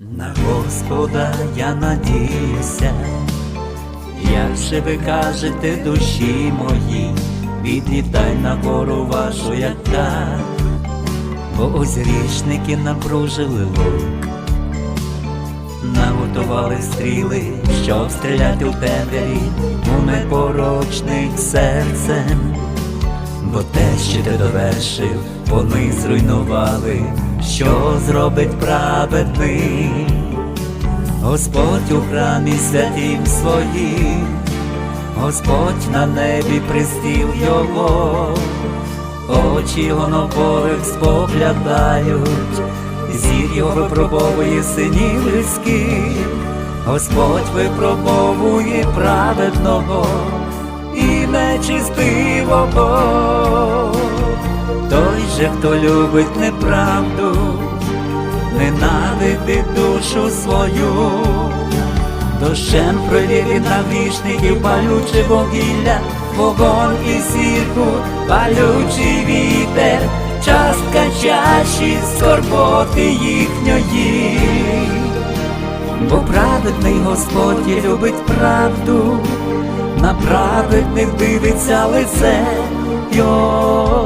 На Господа я надіюся, як же ви кажете душі мої, відлітай на гору вашу, як так, бо ось грішники напружили лук, наготували стріли, щоб стріляти у темряві у непорочних серцем. Бо те, що ти довершив, вони зруйнували, що зробить праведний. Господь у храмі святім своїм, Господь на небі пристів його, очі його споглядають, зір його випробовує синів людських, Господь випробовує праведного і нечистивого. Той же, хто любить неправду, ненавидить душу свою, дощем провірить на грішників палюче вугілля, вогонь і сірку, палючий вітер, частка чаші скорботи їхньої. Бо праведний Господь любить правду, на праведних дивиться лице, його